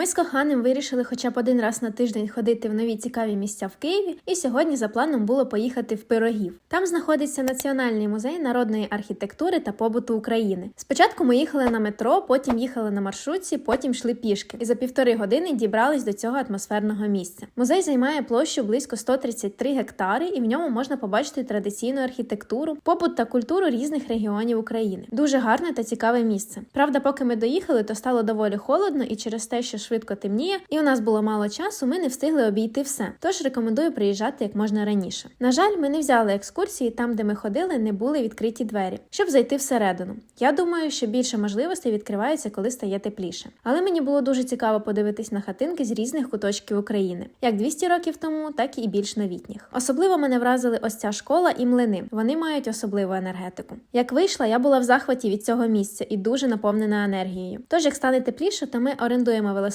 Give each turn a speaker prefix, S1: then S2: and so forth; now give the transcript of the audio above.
S1: Ми з коханим вирішили хоча б один раз на тиждень ходити в нові цікаві місця в Києві, і сьогодні за планом було поїхати в Пирогів. Там знаходиться Національний музей народної архітектури та побуту України. Спочатку ми їхали на метро, потім їхали на маршрутці, потім йшли пішки. І за півтори години дібрались до цього атмосферного місця. Музей займає площу близько 133 гектари, і в ньому можна побачити традиційну архітектуру, побут та культуру різних регіонів України. Дуже гарне та цікаве місце. Правда, поки ми доїхали, то стало доволі холодно, і через те, що швидко темніє, і у нас було мало часу, ми не встигли обійти все. Тож рекомендую приїжджати як можна раніше. На жаль, ми не взяли екскурсії там, де ми ходили, не були відкриті двері, щоб зайти всередину. Я думаю, що більше можливостей відкривається, коли стає тепліше. Але мені було дуже цікаво подивитись на хатинки з різних куточків України, як 200 років тому, так і більш новітніх. Особливо мене вразили ось ця школа і млини. Вони мають особливу енергетику. Як вийшла, я була в захваті від цього місця і дуже наповнена енергією. Тож, як стане тепліше, то ми орендуємо велосипед